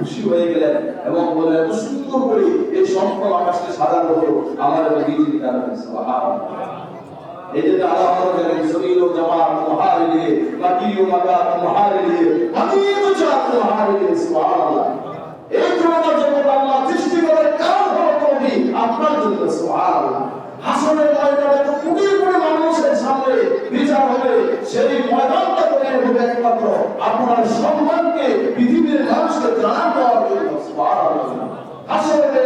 খুশি হয়ে গেলেন এবং বললেন এত সুন্দর করে এই সপ্তম আকাশকে সাজানো হলো আমার কোটি মানুষের সামনে একমাত্র আপনার সম্মানকে পৃথিবীর মানুষকে জানান দেওয়ার জন্য সুবহানাল্লাহ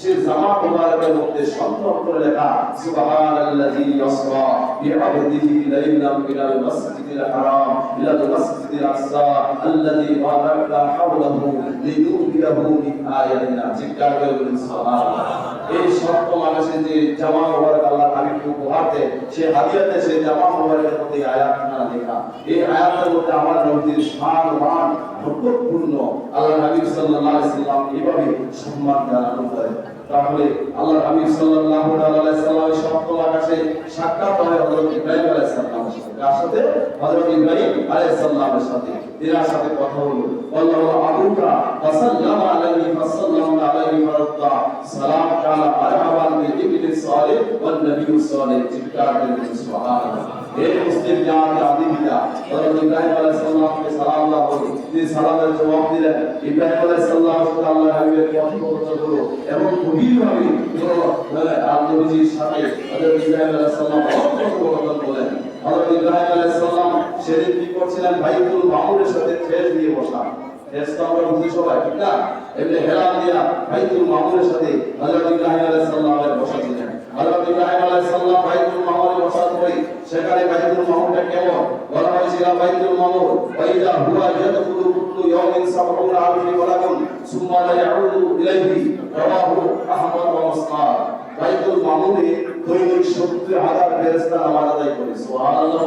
সে জামা মুবারকের মধ্যে সপ্তম করে লেখা, সুবহানাল্লাযী ইয়াসরা বিআবদিহি লাইলাম ইলাল মাসজিদিল হারাম ইলাল মাসজিদিল আকসা, আল্লাযী বারাকনা মিন মান সম্মান জানানো হয় তাহলে আল্লাহ হাবিব সাল্লাল্লাহু আলাইহি সাল্লাম সপ্তম আকাশে সাক্ষাৎ হয় হযরত ইব্রাহিম আলাইহিস সালামের সাথে। কার সাথে? হযরত ইব্রাহিম আলাইহিস সালামের সাথে। এর সাথে কথা হলো আল্লাহ আবুকা ফাসাল্লামু আলাইহি ফাসাল্লামু আলাইহি ফারাদ্দা সালাম কালা মারহাবান বিইবনি সালিহ ওয়ান নবী সালিহ। চিৎকার করে সুবহানাল্লাহ। এই মুসলিম জামাত আদিবিদা হযরত ইব্রাহিম আলাইহিস সালামকে সালাম হলো তিনি সালামের জবাব দিলেন। ইব্রাহিম আলাইহিস সালাম আল্লাহ হাবিবের কথোপকথন হলো এবং গভীরভাবে আল্লাহর সাথে হযরত ইব্রাহিম আলাইহিস সালাম কথোপকথন বলেন হযরত ইব্রাহিম আলাইহিস সেদিন কি করছিলেন? বাইতুল মামুরের সাথে ঠেস দিয়ে বসা। সেখানে বাইতুল কেমন? বাইতুল মামুর ওয়াইদা হুয়া ইয়াদখুলু কুল্লু ইয়াউমিন সাবউনা আলফি ওয়ালাকুন সুম্মা লা ইয়াউদু ইলাইহি, রাওয়াহু আহমদ ওয়া মুসনাদ বাইতুল মামুরে দৈনিক 70 হাজার ফেরেশতা নামাজ আদায় করে, সুবহানাল্লাহ।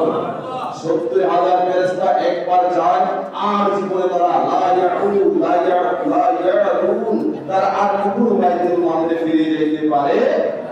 70 হাজার ফেরেশতা একবার যায় আর জীবনে তারা লা ইয়াউদু লা ইয়াউদু লা ইয়াউদুন, তারা আর কখনো বাইতুল মামুরে ফিরে যেতে পারে